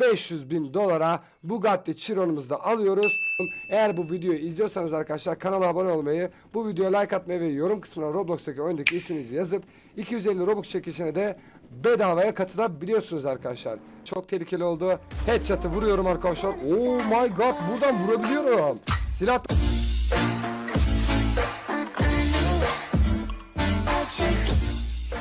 500 bin dolara Bugatti Chiron'umuzu da alıyoruz. Eğer bu videoyu izliyorsanız arkadaşlar kanala abone olmayı, bu videoya like atmayı ve yorum kısmına Roblox'taki oyundaki isminizi yazıp 250 Robux çekişine de bedavaya katılabiliyorsunuz arkadaşlar. Çok tehlikeli oldu. Headshot'ı vuruyorum arkadaşlar. Oh my god buradan vurabiliyorum. Silah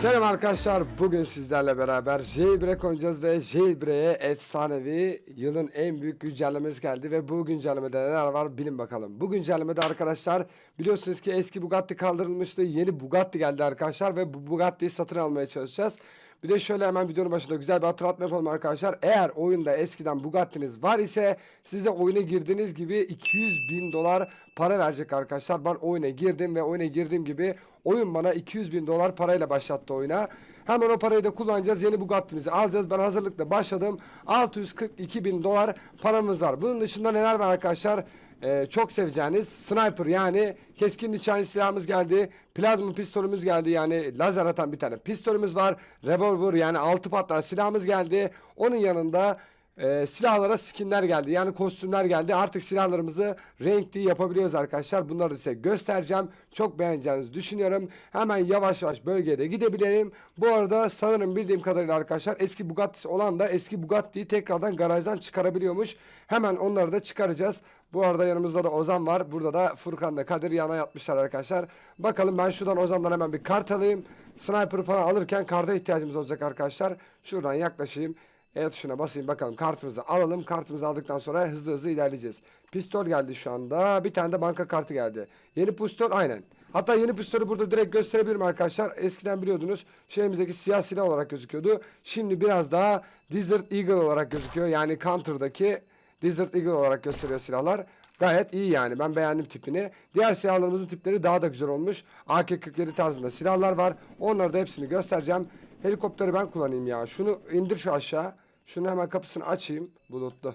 Selam arkadaşlar. Bugün sizlerle beraber Jailbreak oynayacağız ve Jailbreak'e efsanevi yılın en büyük güncellemesi geldi ve bu güncellemede neler var bilin bakalım. Bu güncellemede arkadaşlar biliyorsunuz ki eski Bugatti kaldırılmıştı. Yeni Bugatti geldi arkadaşlar ve bu Bugatti'yi satın almaya çalışacağız. Bir de şöyle hemen videonun başında güzel bir hatırlatma yapalım arkadaşlar. Eğer oyunda eskiden Bugatti'niz var ise size oyuna girdiğiniz gibi 200 bin dolar para verecek arkadaşlar. Ben oyuna girdim ve oyuna girdiğim gibi oyun bana 200 bin dolar parayla başlattı oyuna. Hemen o parayı da kullanacağız. Yeni Bugatti'mizi alacağız. Ben hazırlıkla başladım. 642 bin dolar paramız var. Bunun dışında neler var arkadaşlar? Ee, çok seveceğiniz sniper yani keskin nişancı silahımız geldi. Plazma pistolümüz geldi yani lazer atan bir tane pistolümüz var. Revolver yani altı patlar silahımız geldi. Onun yanında e, silahlara skinler geldi. Yani kostümler geldi. Artık silahlarımızı renkli yapabiliyoruz arkadaşlar. Bunları size göstereceğim. Çok beğeneceğinizi düşünüyorum. Hemen yavaş yavaş bölgeye de gidebilirim. Bu arada sanırım bildiğim kadarıyla arkadaşlar eski Bugatti olan da eski Bugatti'yi tekrardan garajdan çıkarabiliyormuş. Hemen onları da çıkaracağız. Bu arada yanımızda da Ozan var. Burada da Furkan da Kadir yana yatmışlar arkadaşlar. Bakalım ben şuradan Ozan'dan hemen bir kart alayım. Sniper falan alırken karda ihtiyacımız olacak arkadaşlar. Şuradan yaklaşayım. E tuşuna basayım bakalım kartımızı alalım. Kartımızı aldıktan sonra hızlı hızlı ilerleyeceğiz. Pistol geldi şu anda. Bir tane de banka kartı geldi. Yeni pistol aynen. Hatta yeni pistolü burada direkt gösterebilirim arkadaşlar. Eskiden biliyordunuz şehrimizdeki siyah silah olarak gözüküyordu. Şimdi biraz daha Desert Eagle olarak gözüküyor. Yani Counter'daki Desert Eagle olarak gösteriyor silahlar. Gayet iyi yani. Ben beğendim tipini. Diğer silahlarımızın tipleri daha da güzel olmuş. AK-47 tarzında silahlar var. Onları da hepsini göstereceğim. Helikopteri ben kullanayım ya. Şunu indir şu aşağı. Şunu hemen kapısını açayım. Bulutlu.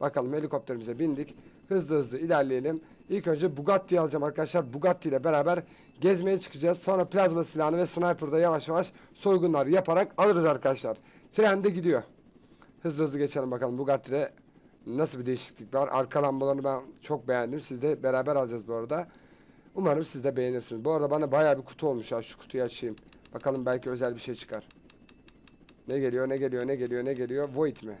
Bakalım helikopterimize bindik. Hızlı hızlı ilerleyelim. İlk önce Bugatti'yi alacağım arkadaşlar. Bugatti ile beraber gezmeye çıkacağız. Sonra plazma silahını ve sniper'da yavaş yavaş soygunlar yaparak alırız arkadaşlar. Tren de gidiyor. Hızlı hızlı geçelim bakalım Bugatti'de nasıl bir değişiklik var. Arka lambalarını ben çok beğendim. Siz de beraber alacağız bu arada. Umarım siz de beğenirsiniz. Bu arada bana bayağı bir kutu olmuş ya. Şu kutuyu açayım. Bakalım belki özel bir şey çıkar. Ne geliyor ne geliyor ne geliyor ne geliyor. Void mi?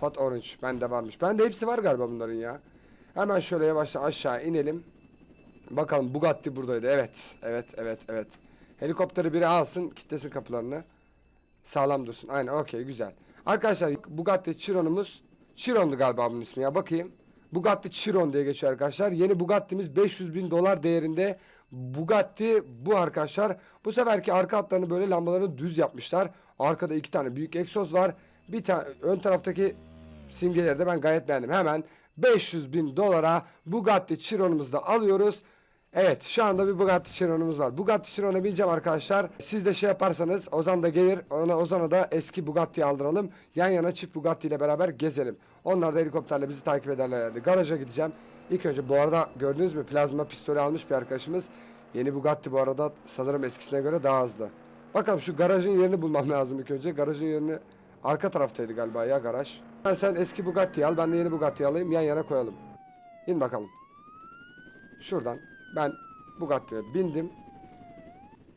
Hot Orange. Bende varmış. Bende hepsi var galiba bunların ya. Hemen şöyle yavaşça aşağı inelim. Bakalım Bugatti buradaydı. Evet. Evet evet evet. Helikopteri biri alsın. Kitlesin kapılarını. Sağlam dursun. Aynen okey güzel. Arkadaşlar Bugatti Chiron'umuz Chiron'du galiba bunun ismi ya bakayım. Bugatti Chiron diye geçiyor arkadaşlar. Yeni Bugatti'miz 500 bin dolar değerinde. Bugatti bu arkadaşlar. Bu seferki arka hatlarını böyle lambalarını düz yapmışlar. Arkada iki tane büyük egzoz var. Bir tane ön taraftaki simgeleri de ben gayet beğendim. Hemen 500 bin dolara Bugatti Chiron'umuzu da alıyoruz. Evet şu anda bir Bugatti Chiron'umuz var. Bugatti Chiron'a bineceğim arkadaşlar. Siz de şey yaparsanız Ozan da gelir. Ona Ozan'a da eski Bugatti'yi aldıralım. Yan yana çift Bugatti ile beraber gezelim. Onlar da helikopterle bizi takip ederlerdi. Garaja gideceğim. İlk önce bu arada gördünüz mü plazma pistolü almış bir arkadaşımız. Yeni Bugatti bu arada sanırım eskisine göre daha hızlı. Bakalım şu garajın yerini bulmam lazım ilk önce. Garajın yerini arka taraftaydı galiba ya garaj. Ben sen eski Bugatti'yi al ben de yeni Bugatti'yi alayım yan yana koyalım. İn bakalım. Şuradan ben Bugatti'ye bindim.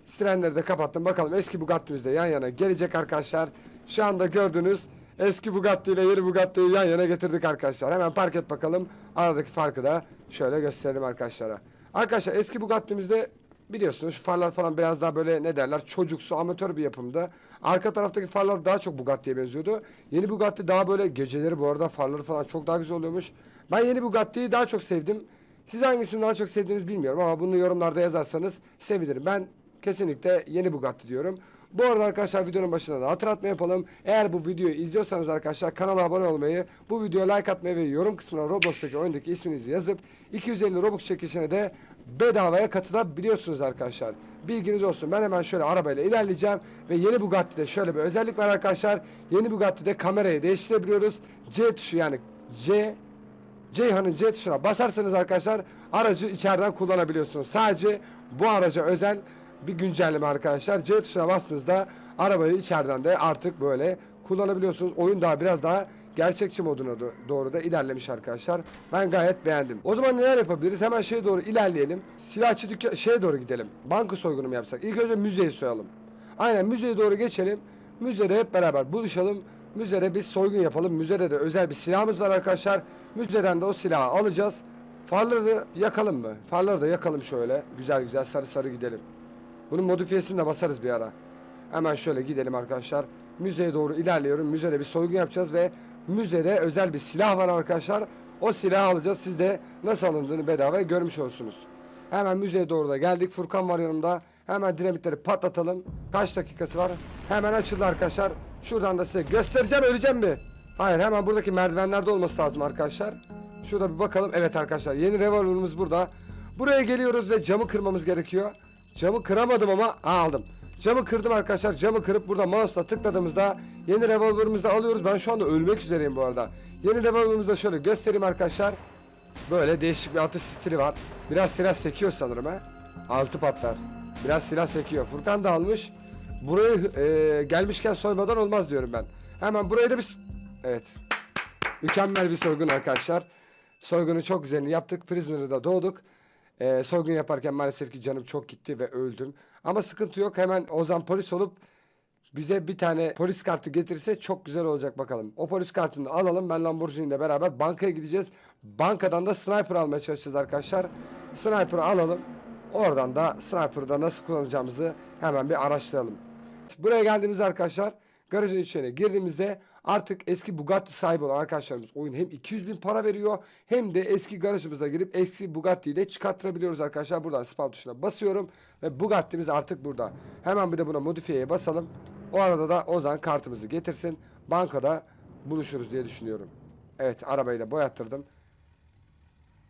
Sirenleri de kapattım. Bakalım eski Bugatti'miz de yan yana gelecek arkadaşlar. Şu anda gördüğünüz eski Bugatti ile yeni Bugatti'yi yan yana getirdik arkadaşlar. Hemen park et bakalım. Aradaki farkı da şöyle gösterelim arkadaşlara. Arkadaşlar eski Bugatti'mizde biliyorsunuz şu farlar falan biraz daha böyle ne derler çocuksu amatör bir yapımda. Arka taraftaki farlar daha çok Bugatti'ye benziyordu. Yeni Bugatti daha böyle geceleri bu arada farları falan çok daha güzel oluyormuş. Ben yeni Bugatti'yi daha çok sevdim. Siz hangisini daha çok sevdiğinizi bilmiyorum ama bunu yorumlarda yazarsanız sevinirim. Ben kesinlikle yeni Bugatti diyorum. Bu arada arkadaşlar videonun başında da hatırlatma yapalım. Eğer bu videoyu izliyorsanız arkadaşlar kanala abone olmayı, bu videoya like atmayı ve yorum kısmına Roblox'taki oyundaki isminizi yazıp 250 Robux çekişine de bedavaya katılabiliyorsunuz arkadaşlar. Bilginiz olsun. Ben hemen şöyle arabayla ilerleyeceğim ve yeni Bugatti'de şöyle bir özellik var arkadaşlar. Yeni Bugatti'de kamerayı değiştirebiliyoruz. C tuşu yani C Ceyhan'ın C tuşuna basarsanız arkadaşlar aracı içeriden kullanabiliyorsunuz. Sadece bu araca özel bir güncelleme arkadaşlar. C tuşuna bastığınızda arabayı içeriden de artık böyle kullanabiliyorsunuz. Oyun daha biraz daha gerçekçi moduna do- doğru da ilerlemiş arkadaşlar. Ben gayet beğendim. O zaman neler yapabiliriz? Hemen şeye doğru ilerleyelim. Silahçı dükkan şeye doğru gidelim. Banka soygunu mu yapsak? İlk önce müzeyi soyalım. Aynen müzeye doğru geçelim. Müzede hep beraber buluşalım. Müzede biz soygun yapalım. Müzede de özel bir silahımız var arkadaşlar. Müzeden de o silahı alacağız. Farları yakalım mı? Farları da yakalım şöyle. Güzel güzel sarı sarı gidelim. Bunun modifiyesini de basarız bir ara. Hemen şöyle gidelim arkadaşlar. Müzeye doğru ilerliyorum. Müzede bir soygun yapacağız ve müzede özel bir silah var arkadaşlar. O silahı alacağız. Siz de nasıl alındığını bedava görmüş olursunuz. Hemen müzeye doğru da geldik. Furkan var yanımda. Hemen dinamitleri patlatalım. Kaç dakikası var? Hemen açıldı arkadaşlar. Şuradan da size göstereceğim. Öleceğim mi? Hayır hemen buradaki merdivenlerde olması lazım arkadaşlar. Şurada bir bakalım. Evet arkadaşlar yeni revolver'ımız burada. Buraya geliyoruz ve camı kırmamız gerekiyor. Camı kıramadım ama Aa, aldım. Camı kırdım arkadaşlar. Camı kırıp burada mouse'la tıkladığımızda yeni revolver'ımızı alıyoruz. Ben şu anda ölmek üzereyim bu arada. Yeni revolver'ımızı şöyle göstereyim arkadaşlar. Böyle değişik bir atış stili var. Biraz silah sekiyor sanırım ha. Altı patlar. Biraz silah sekiyor. Furkan da almış. Burayı e, gelmişken soymadan olmaz diyorum ben. Hemen burayı da bir... Evet. Mükemmel bir soygun arkadaşlar. Soygunu çok güzelini yaptık. Prisoner'ı da doğduk. Ee, soygun yaparken maalesef ki canım çok gitti ve öldüm. Ama sıkıntı yok. Hemen Ozan polis olup bize bir tane polis kartı getirse çok güzel olacak bakalım. O polis kartını da alalım. Ben Lamborghini ile beraber bankaya gideceğiz. Bankadan da sniper almaya çalışacağız arkadaşlar. Sniper'ı alalım. Oradan da sniper'da nasıl kullanacağımızı hemen bir araştıralım. Buraya geldiğimizde arkadaşlar garajın içine girdiğimizde artık eski Bugatti sahibi olan arkadaşlarımız oyun hem 200 bin para veriyor hem de eski garajımıza girip eski Bugatti'yi de çıkarttırabiliyoruz arkadaşlar. Buradan spawn tuşuna basıyorum ve Bugatti'miz artık burada. Hemen bir de buna modifiyeye basalım. O arada da Ozan kartımızı getirsin. Bankada buluşuruz diye düşünüyorum. Evet arabayı da boyattırdım.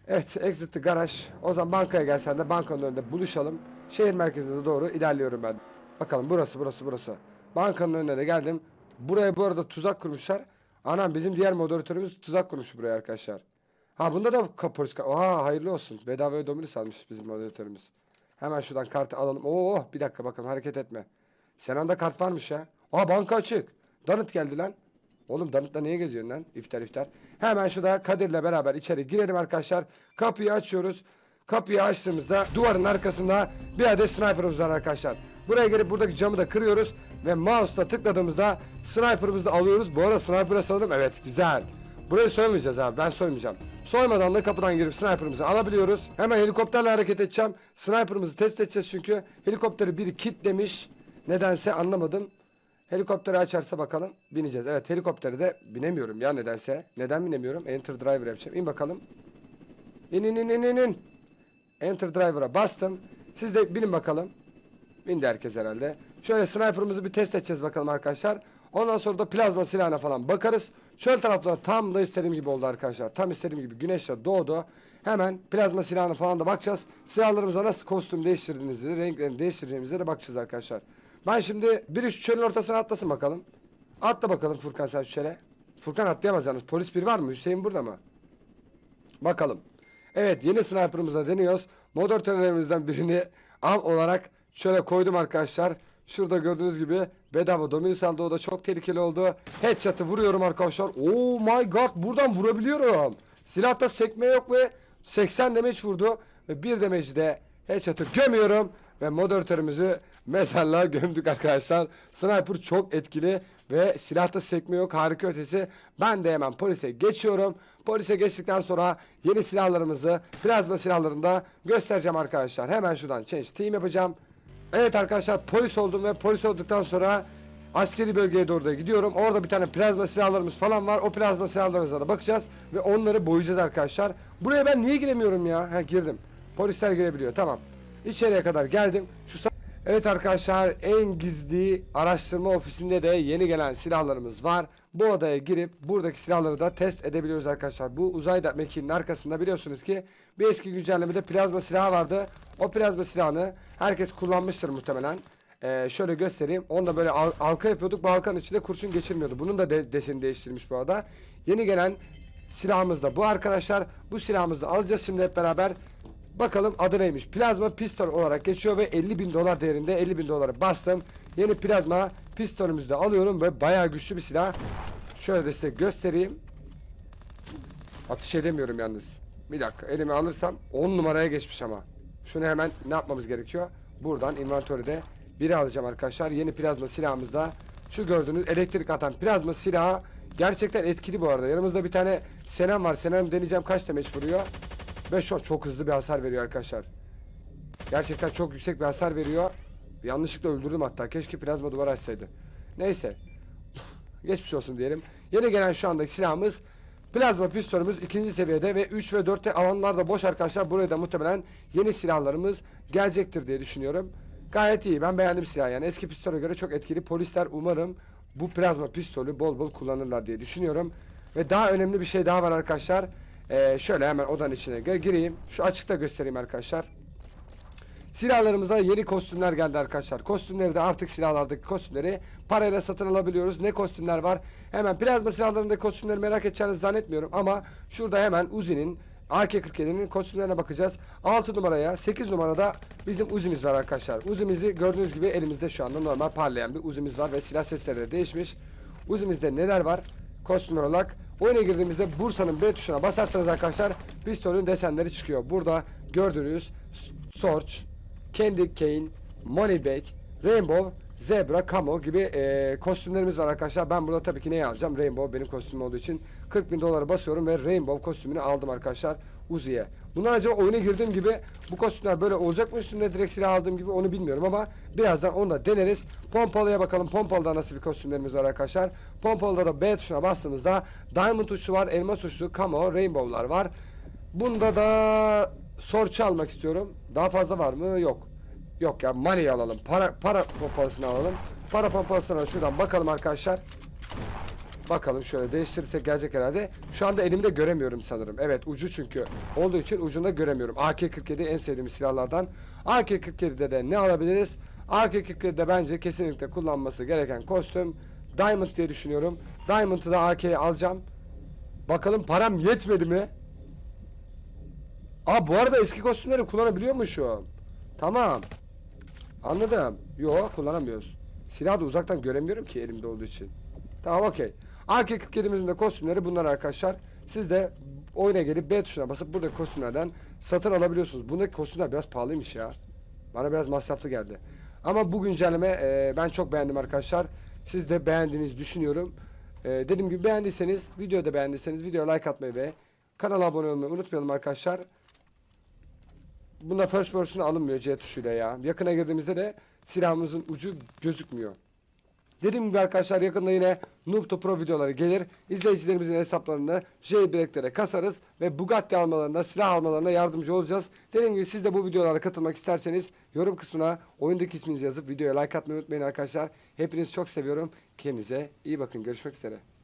Evet exit garaj. O zaman bankaya gelsen de bankanın önünde buluşalım. Şehir merkezine doğru ilerliyorum ben. Bakalım burası burası burası. Bankanın önüne de geldim. Buraya bu arada tuzak kurmuşlar. Anam bizim diğer moderatörümüz tuzak kurmuş buraya arkadaşlar. Ha bunda da polis Oha hayırlı olsun. Bedavaya dominus almış bizim moderatörümüz. Hemen şuradan kartı alalım. Oo bir dakika bakalım hareket etme. Senanda kart varmış ya. Aa banka açık. Donut geldi lan. Oğlum Danıt'la niye geziyorsun lan? İftar iftar. Hemen şurada Kadir'le beraber içeri girelim arkadaşlar. Kapıyı açıyoruz. Kapıyı açtığımızda duvarın arkasında bir adet sniper'ımız var arkadaşlar. Buraya gelip buradaki camı da kırıyoruz. Ve mouse'la tıkladığımızda sniper'ımızı da alıyoruz. Bu arada sniper'a sanırım evet güzel. Burayı soymayacağız abi ben soymayacağım. Soymadan da kapıdan girip sniper'ımızı alabiliyoruz. Hemen helikopterle hareket edeceğim. Sniper'ımızı test edeceğiz çünkü. Helikopteri biri kilitlemiş. Nedense anlamadım. Helikopteri açarsa bakalım bineceğiz. Evet helikopteri de binemiyorum ya nedense. Neden binemiyorum? Enter driver yapacağım. İn bakalım. İn in in in in. Enter driver'a bastım. Siz de binin bakalım. Bindi herkes herhalde. Şöyle sniper'ımızı bir test edeceğiz bakalım arkadaşlar. Ondan sonra da plazma silahına falan bakarız. Şöyle taraflar tam da istediğim gibi oldu arkadaşlar. Tam istediğim gibi güneşle doğdu. Hemen plazma silahına falan da bakacağız. Silahlarımıza nasıl kostüm değiştirdiğinizi, renklerini değiştireceğimize de bakacağız arkadaşlar. Ben şimdi biri şu çölün ortasına atlasın bakalım. Atla bakalım Furkan sen şu çöle. Furkan atlayamaz yalnız. Polis biri var mı? Hüseyin burada mı? Bakalım. Evet yeni sniper'ımıza deniyoruz. Moderatörlerimizden birini av olarak şöyle koydum arkadaşlar. Şurada gördüğünüz gibi bedava Dominus aldı o da çok tehlikeli oldu. Headshot'ı vuruyorum arkadaşlar. Oh my god buradan vurabiliyorum. Silahta sekme yok ve 80 damage vurdu. Ve bir damage de headshot'ı gömüyorum. Ve moderatörümüzü mezarlığa gömdük arkadaşlar. Sniper çok etkili ve silahta sekme yok harika ötesi. Ben de hemen polise geçiyorum. Polise geçtikten sonra yeni silahlarımızı plazma silahlarını da göstereceğim arkadaşlar. Hemen şuradan change team yapacağım. Evet arkadaşlar polis oldum ve polis olduktan sonra askeri bölgeye doğru da gidiyorum. Orada bir tane plazma silahlarımız falan var. O plazma silahlarımıza da bakacağız ve onları boyayacağız arkadaşlar. Buraya ben niye giremiyorum ya? Ha girdim. Polisler girebiliyor. Tamam. İçeriye kadar geldim. Şu Evet arkadaşlar en gizli araştırma ofisinde de yeni gelen silahlarımız var. Bu odaya girip buradaki silahları da test edebiliyoruz arkadaşlar. Bu uzayda mekiğinin arkasında biliyorsunuz ki bir eski güncellemede plazma silahı vardı. O plazma silahını herkes kullanmıştır muhtemelen. Ee, şöyle göstereyim. Onda böyle al- halka yapıyorduk. Bu halkanın içinde kurşun geçirmiyordu. Bunun da de- deseni değiştirilmiş bu arada. Yeni gelen silahımız da bu arkadaşlar. Bu silahımızı alacağız şimdi hep beraber. Bakalım adı neymiş? Plazma pistol olarak geçiyor ve 50 bin dolar değerinde 50 bin doları bastım. Yeni plazma pistolümüzü de alıyorum ve bayağı güçlü bir silah. Şöyle de size göstereyim. Atış edemiyorum yalnız. Bir dakika elime alırsam 10 numaraya geçmiş ama. Şunu hemen ne yapmamız gerekiyor? Buradan inventörde biri alacağım arkadaşlar. Yeni plazma silahımızda şu gördüğünüz elektrik atan plazma silahı gerçekten etkili bu arada. Yanımızda bir tane Senem var. Senem deneyeceğim kaç demeç vuruyor. Ve şu çok hızlı bir hasar veriyor arkadaşlar. Gerçekten çok yüksek bir hasar veriyor. Yanlışlıkla öldürdüm hatta. Keşke plazma duvar açsaydı. Neyse. Geçmiş olsun diyelim. Yeni gelen şu andaki silahımız plazma pistolümüz ikinci seviyede ve 3 ve 4'te alanlar da boş arkadaşlar. Buraya da muhtemelen yeni silahlarımız gelecektir diye düşünüyorum. Gayet iyi. Ben beğendim silahı yani. Eski pistole göre çok etkili. Polisler umarım bu plazma pistolü bol bol kullanırlar diye düşünüyorum. Ve daha önemli bir şey daha var arkadaşlar. Ee, şöyle hemen odanın içine gireyim. Şu açıkta göstereyim arkadaşlar. Silahlarımızda yeni kostümler geldi arkadaşlar. Kostümleri de artık silahlardaki kostümleri parayla satın alabiliyoruz. Ne kostümler var? Hemen plazma silahlarındaki kostümleri merak edeceğinizi zannetmiyorum ama şurada hemen Uzi'nin AK-47'nin kostümlerine bakacağız. 6 numaraya 8 numarada bizim Uzi'miz var arkadaşlar. Uzi'mizi gördüğünüz gibi elimizde şu anda normal parlayan bir Uzi'miz var ve silah sesleri de değişmiş. Uzi'mizde neler var? Kostümler olarak oyuna girdiğimizde Bursa'nın B tuşuna basarsanız arkadaşlar pistolün desenleri çıkıyor. Burada gördüğünüz Sorge, Candy Cane, Moneybag, Rainbow, Zebra, Camo gibi e, kostümlerimiz var arkadaşlar. Ben burada tabii ki neyi alacağım? Rainbow benim kostümüm olduğu için 40 bin dolara basıyorum ve Rainbow kostümünü aldım arkadaşlar Uzi'ye. Bunlar acaba oyuna girdiğim gibi bu kostümler böyle olacak mı üstünde direkt silah aldığım gibi onu bilmiyorum ama birazdan onu da deneriz. Pompalıya bakalım. Pompalıda nasıl bir kostümlerimiz var arkadaşlar. Pompalıda da B tuşuna bastığımızda Diamond tuşu var, elma tuşu, Camo, Rainbow'lar var. Bunda da Sorçu almak istiyorum. Daha fazla var mı? Yok. Yok ya money alalım. Para para pompalısını alalım. Para pompalısına şuradan bakalım arkadaşlar. Bakalım şöyle değiştirirsek gelecek herhalde. Şu anda elimde göremiyorum sanırım. Evet ucu çünkü olduğu için ucunda göremiyorum. AK-47 en sevdiğim silahlardan. AK-47'de de ne alabiliriz? AK-47'de bence kesinlikle kullanması gereken kostüm Diamond diye düşünüyorum. Diamond'ı da AK'ye alacağım. Bakalım param yetmedi mi? Aa bu arada eski kostümleri kullanabiliyormuşum. Tamam. Anladım. Yok kullanamıyoruz. Silahı da uzaktan göremiyorum ki elimde olduğu için. Tamam okey. AK-47'mizin de kostümleri bunlar arkadaşlar. Siz de oyuna gelip B tuşuna basıp buradaki kostümlerden satın alabiliyorsunuz. Bundaki kostümler biraz pahalıymış ya. Bana biraz masraflı geldi. Ama bu güncelleme e, ben çok beğendim arkadaşlar. Siz de beğendiğinizi düşünüyorum. E, dediğim gibi beğendiyseniz, videoda beğendiyseniz videoya like atmayı ve kanala abone olmayı unutmayalım arkadaşlar. Bunda first person'a alınmıyor C tuşuyla ya. Yakına girdiğimizde de silahımızın ucu gözükmüyor. Dediğim gibi arkadaşlar yakında yine Noob to Pro videoları gelir. İzleyicilerimizin hesaplarını J-Black'lere kasarız ve Bugatti almalarında, silah almalarına yardımcı olacağız. Dediğim gibi siz de bu videolara katılmak isterseniz yorum kısmına oyundaki isminizi yazıp videoya like atmayı unutmayın arkadaşlar. Hepinizi çok seviyorum. Kendinize iyi bakın. Görüşmek üzere.